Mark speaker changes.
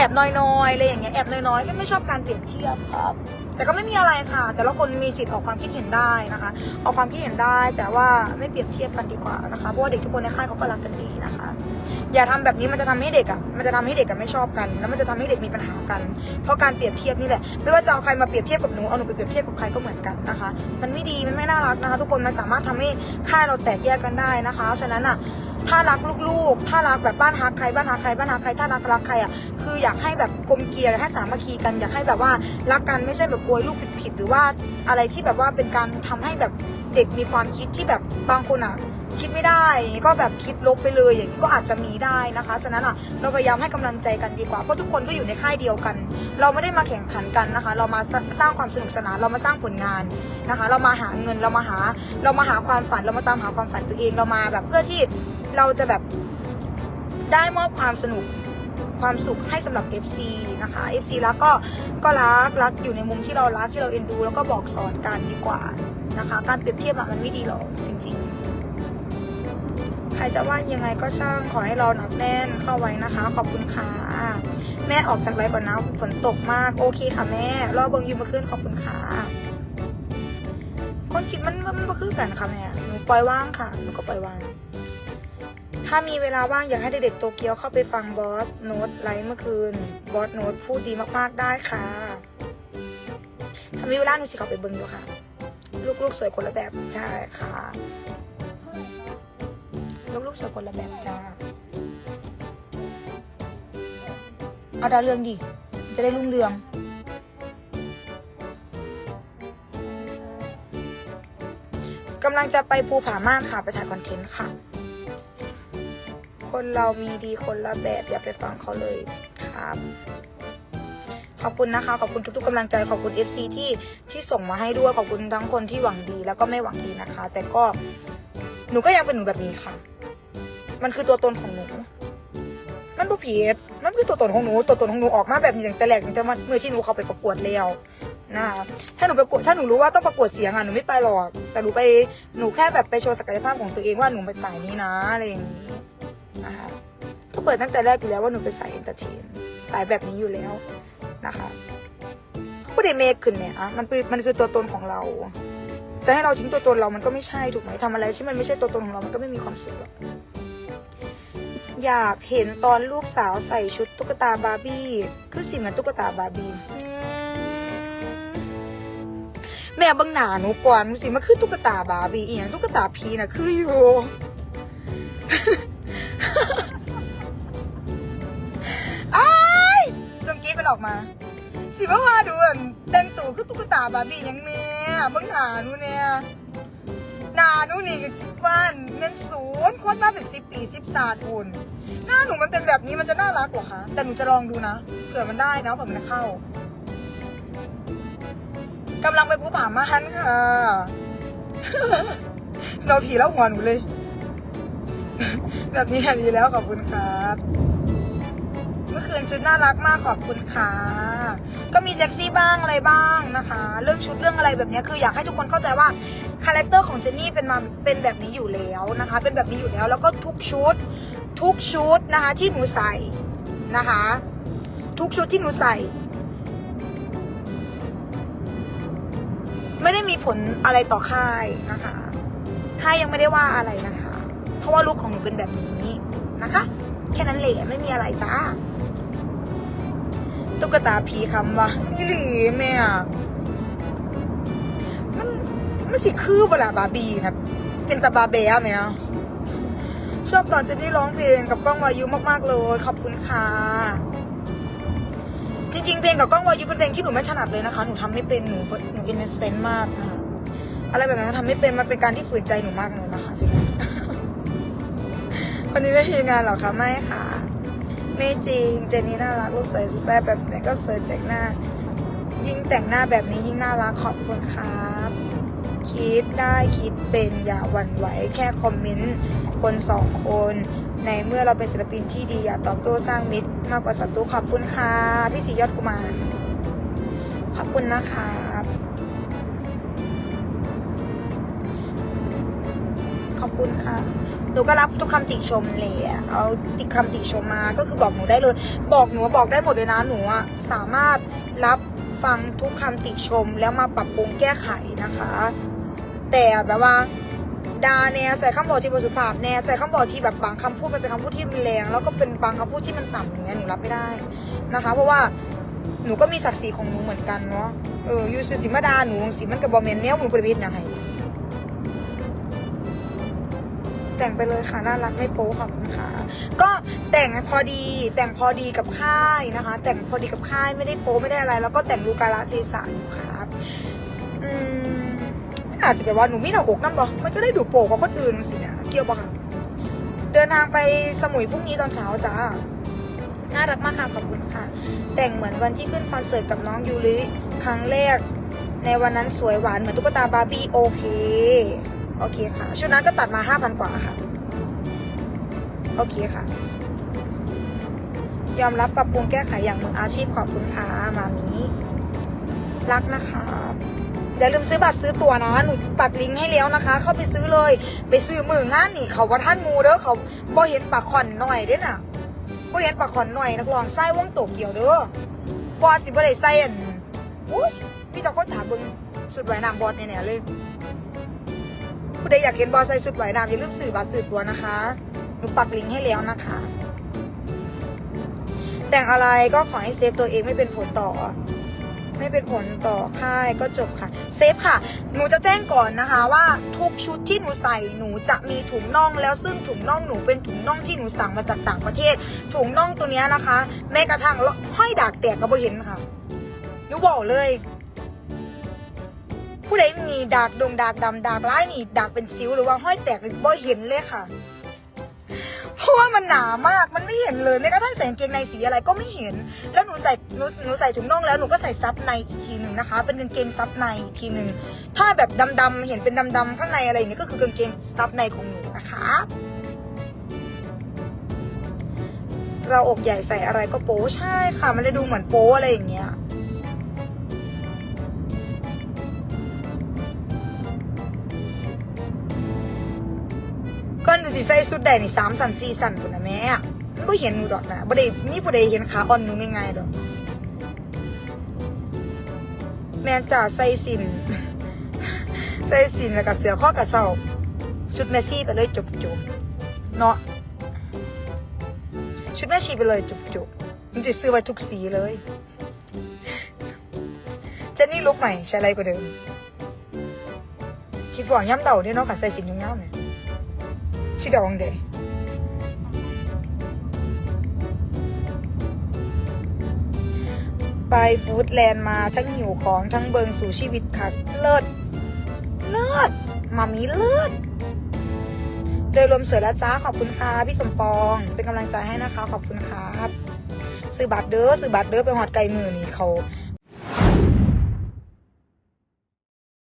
Speaker 1: อบน้อยๆอะไรอย่างเงี้ยแอบน้อยๆไม่ชอบการเปรียบเทียบครับ แต่ก็ไม่มีอะไรค่ะ แต่ละคนมีสิทธิ์ออกความคิดเห็นได้นะคะออกความคิดเห็นได้ แต่ว่าไม่เปรียบเทียบกันดีกว่านะคะเพราะว่าเด็กทุกคนในค่ายเขาก็รักกันดีนะคะ อย่าทำแบบนี้มันจะทำให้เด็กอะมันจะทำให้เด็กกันไม่ชอบกัน แล้วมันจะทำให้เด็กมีปัญหากัน เพราะการเปรียบเทียบนี่แหละไม่ว่าจะเอาใครมาเปรียบเทียบกับหนูเอาหนูไปเปรียบเทียบกับใครก็เหมือนกันนะคะ มันไม่ดีมันไม่น่ารักนะคะ ทุกคนมันสามารถทำให้ค่ายเราแตกแยกกันได้นะคะฉะนั้นอะ ถ้ารักลูกๆ ถ้ารักแบบบ้านฮักใครบ้านฮักใครบ้านฮักใครถ้ารักรักใครอะคืออยากให้แบบกลมเกลียวอยากให้สามัคคีกันอยากให้แบบว่ารักกันไม่ใช่แบบกลัวลูกผิดๆหรือว่าอะไรที่แบบว่าเป็นการทำให้แบบเด็กมีความคิดที่แบบบางคนอะ คิดไม่ได้ ก็แบบคิดลบไปเลยอย่างนี้ก็อาจจะมีได้นะคะ ฉะนั้นอะเราพยายามให้กำลังใจกันดีกว่า เพราะทุกคนก็อยู่ในค่ายเดียวกัน เราไม่ได้มาแข่งขันกันนะคะ เรามาสร้างความสนุกสนาน เรามาสร้างผลงานนะคะ เรามาหาเงิน เรามาหา เรามาหาความฝัน เรามาตามหาความฝันตัวเอง เรามาแบบเพื่อที่เราจะแบบได้มอบความสนุกความสุขให้สำหรับ FC นะคะ FC แล้วก็ก็รักรักอยู่ในมุมที่เรารักที่เราเอ็นดู แล้วก็บอกสอนกันดีกว่านะคะ การเปรียบเทียบอะมันไม่ดีหรอกจริง ๆ ครจะว่ายังไงก็ช่าง ขอให้เราหนักแน่นเข้าไว้นะคะ ขอบคุณค่ะ แม่ออกจากไลฟ์ก่อนนะฝนตกมาก โอเคค่ะแม่ รอเบิงยูมาขึ้นขอบคุณค่ะ คนคิดมันมันมาคือกันค่ะแม่ หนูปล่อยว่างค่ะ หนูก็ปล่อยว่าง ถ้ามีเวลาว่างอยากให้เด็กๆโตเกียวเข้าไปฟังบอสโน้ตไลฟ์เมื่อคืน บอสโน้ตพูดดีมากๆได้ค่ะ ถ้ามีเวลาหนูสิเข้าไปเบิงอยู่ค่ะ ลูกๆสวยคนละแบบ ใช่ค่ะ ลูกๆสวยคนละแบบจ้า เอาดาวเรืองดิ จะได้รุ่งเรืองกำลังจะไปภูผาม่านค่ะ ไปถ่ายคอนเทนต์ค่ะ คนเรามีดีคนละแบบอย่าไปฟังเขาเลยครับ ขอบคุณนะคะ ขอบคุณทุกๆกำลังใจ ขอบคุณ FC ที่ที่ส่งมาให้ด้วย ขอบคุณทั้งคนที่หวังดี แล้วก็ไม่หวังดีนะคะ แต่ก็หนูก็ยังเป็นหนูแบบนี้ค่ะ มันคือตัวตนของหนู มันบ่ผิดมันคือตัวตนของหนู ตัวตนของหนูออกมาแบบนี้ตั้งแต่แรกตั้งแต่เมื่อที่หนูเข้าไปประกวดแล้วนะคะถ้าหนูประกวดถ้าหนูรู้ว่าต้องประกวดเสียงอะหนูไม่ไปหรอก แต่หนูไปหนูแค่แบบไปโชว์ศักยภาพของตัวเองว่าหนูเป็นสายนี้นะอะไรอย่างนี้นะคะก็เปิดตั้งแต่แรกอยู่แล้วว่าหนูเป็นสายเอนเตอร์เทนสายแบบนี้อยู่แล้วนะคะผู้ใดเมคขึ้นเนี่ยอะมันคือมันคือตัวตนของเรา จะให้เราทิ้งตัวตนเรามันก็ไม่ใช่ถูกไหมทำอะไรที่มันไม่ใช่ตัวตนของเรามันก็ไม่มีความสุข อยากเห็นตอนลูกสาวใส่ชุดตุ๊กตาบาร์บี้ คือสิเหมือนตุ๊กตาบาร์บี้อืมแม่บังหนาหนูก่อนสิมันคือตุ๊กตาบาร์บี้อีหยังตุ๊กตาพีนะคืออยู่อ้จงกี้เป็นออกมาสิว่าว่าดูอันแต่งตัวคือตุ๊กตาบาร์บี้หยังเนี่ยบังหนาหนูเนี่ย หนาหนูนี่ว่านเม่นศูนย์คนมาเป็นสิบปีสิบศาสตร์คุณหน้าหนูมันเป็นแบบนี้มันจะน่ารักเหรอคะ แต่หนูจะลองดูนะเผื่อมันได้นะเผื่อมันจะเข้ากำลังไปผู้ป่ามาฮันค่ะ เราผีแล้วหัวหนูเลย แบบนี้ดีแล้วขอบคุณครับ นชุดน่ารักมากขอบคุณค่ะ ก็มีเซ็กซี่บ้างอะไรบ้างนะคะ เรื่องชุดเรื่องอะไรแบบนี้คืออยากให้ทุกคนเข้าใจว่าคาแรคเตอร์ของเจนนี่เป็นมาเป็นแบบนี้อยู่แล้วนะคะ เป็นแบบนี้อยู่แล้ว แล้วก็ทุกชุด ทุกชุดนะคะที่หนูใส่นะคะ ทุกชุดที่หนูใส่ ไม่ได้มีผลอะไรต่อค่ายนะคะค่ายยังไม่ได้ว่าอะไรนะคะ เพราะว่าลูกของหนูเป็นแบบนี้นะคะ แค่นั้นเลยไม่มีอะไรจ้า ตุ๊กตาผีคำวะนี่หลีแม่อะมันมันสิคือเวลาบาร์บี้นะเป็นตาบาเบียไหมอ่ชอบตอนเจนนี่ร้องเพลงกับก้องวายุมากๆเลย ขอบคุณค่ะจริงๆเพลงกับก้องวายุเป็นเพลงที่หนูไม่ถนัดเลยนะคะ หนูทำไม่เป็นหนูหนูอินเนสเซนต์มากนะคะอะไรแบบนั้นทำไม่เป็นมันเป็นการที่ฝืนใจหนูมากเลยนะคะเพลงนั้นวันนี้ไม่มีงานหรอคะไม่ค่ะ ไม่จริง เจนนี่น่ารักลูกสวยแซ่บแบบไหนก็สวยแต่งหน้า ยิ่งแต่งหน้าแบบนี้ยิ่งน่ารักขอบคุณครับ คิดได้คิดเป็นอย่าหวั่นไหวแค่คอมเมนต์คนสองคน ในเมื่อเราเป็นศิลปินที่ดีอย่าตอบโต้สร้างมิตรมากกว่าศัตรูขอบคุณค่ะพี่สียอดกุมารขอบคุณนะครั คุณค่ะหนูก็รับทุกคำติชมเลยเอาติคำติชมมาก็คือบอกหนูได้เลย บอกหนูบอกได้หมดเลยนะหนูอะสามารถรับฟังทุกคำติชมแล้วมาปรับปรุงแก้ไขนะคะ แต่แบบว่าดาแนใส่คำบอกที่บสุภาพแนใส่คำบอกที่แบบบางคำพูดมันเป็นคำพูดที่มันแรง แล้วก็เป็นบางคำพูดที่มันต่ำอย่างเงี้ยหนูรับไม่ได้นะคะ เพราะว่าหนูก็มีศักดิ์ศรีของหนูเหมือนกันเนาะเอออยูสิสิมาดาหนูสิมันกับบอมเมนเนี้ยหนูบริเวณยังไง แต่งไปเลยค่ะน่ารักไม่โป๊ขอบคุณค่ะก็แต่งพอดีแต่งพอดีกับค่ายนะคะ แต่งพอดีกับค่ายไม่ได้โป๊ไม่ได้อะไร แล้วก็แต่งรูกาลเทศะอยู่ครับอืมไม่อาจจะแบบว่าหนูมีหน้าอกน้ำบ่มันจะได้ดูโป่งกว่าคนอื่นสิเนี่ยเกี่ยวปะคะเดินทางไปสมุยพรุ่งนี้ตอนเช้าจ้าน่ารักมากค่ะขอบคุณค่ะ แต่งเหมือนวันที่ขึ้นคอนเสิร์ตกับน้องยูริครั้งแรก ในวันนั้นสวยหวานเหมือนตุ๊กตาบาร์บี้โอเค โอเคค่ะ ชุดนั้นก็ตัดมาห้าพันกว่าค่ะ โอเคค่ะ ยอมรับปรับปรุงแก้ไขอย่างมืออาชีพขอบคุณค่ะมามีรักนะคะอย่าลืมซื้อบัตรซื้อตั๋วนะหนูปักลิงก์ให้แล้วนะคะ เข้าไปซื้อเลย ไปซื้อมืองานนี่ เขาว่าท่านมูเด้อเขาบ่เห็นปากขอนหน่อยเด้น่ะบ่เห็นปากขอนหน่อยนักร้องไส้วงโตเกี่ยวเด้อบ่สิบ่ได้ใส่อันอุ้ยมีแต่คนถามเบิ่งสุดว่ายน้ำบอสแน่ๆเลย ผู้ใดอยากเห็นบอสใส่สุดว่ายน้ำอย่าลืมซื้อบัตรซื้อตัวนะคะหนูปักลิงก์ให้แล้วนะคะ แต่งอะไรก็ขอให้เซฟตัวเองไม่เป็นผลต่อ ไม่เป็นผลต่อค่ายก็จบค่ะ เซฟค่ะ หนูจะแจ้งก่อนนะคะว่าทุกชุดที่หนูใส่หนูจะมีถุงน่องแล้วซึ่งถุงน่องหนูเป็นถุงน่องที่หนูสั่งมาจากต่างประเทศ ถุงน่องตัวนี้นะคะ แม้กระทั่งห้อยดากแตกก็บ่เห็นค่ะหนูบอกเลย ผู้ใดมีดากดงดากดำดากร้ายนี่ดากเป็นซิวหรือว่าห้อยแตกบ่เห็นเลยค่ะ เพราะว่ามันหนามากมันไม่เห็นเลยแม้กระทั่งใส่กางเกงในสีอะไรก็ไม่เห็น แล้วหนูใส่หนูหนูใส่ถุงน่องแล้วหนูก็ใส่ซับในอีกทีหนึ่งนะคะ เป็นกางเกงซับในอีกทีหนึ่งถ้าแบบดำๆเห็นเป็นดำๆข้างในอะไรอย่างเงี้ยก็คือกางเกงซับในของหนูนะคะเราอกใหญ่ใส่อะไรก็โป๊ใช่ค่ะ มันเลยดูเหมือนโป๊อะไรอย่างเงี้ย สิใส่สุดใดนี่สามสันสี่สันคนนะแม่มันบ่เห็นหนูดอกนะบ่ได้มีผู้ใดเห็นขาอ่อนหนูง่ายๆดอก แม่จ่าใส่สิน ใส่สินแล้วก็เสือข้อกระเช้าชุดแมสซี่ไปเลยจบๆเนาะชุดแม่ชีไปเลยจบๆมันจะซื้อไว้ทุกสีเลยเจนนี่ลุกใหม่ใช้อะไรกว่าเดิมคิดว่าย่ำเต่าด้วยเนาะค่ะใส่สินยุ่งยาวเนี่ย ชิดองเดไปฟู้ดแลนด์มาทั้งหิวของทั้งเบิงสู่ชีวิตค่ะเลิศเลิศมามีเลิศโดยรวมสวยแล้วจ้าขอบคุณค่ะพี่สมปองเป็นกำลังใจให้นะคะ ขอบคุณครับซื้อบัตรเด้อซื้อบัตรเด้อไปหอดไกลมือนี่เขา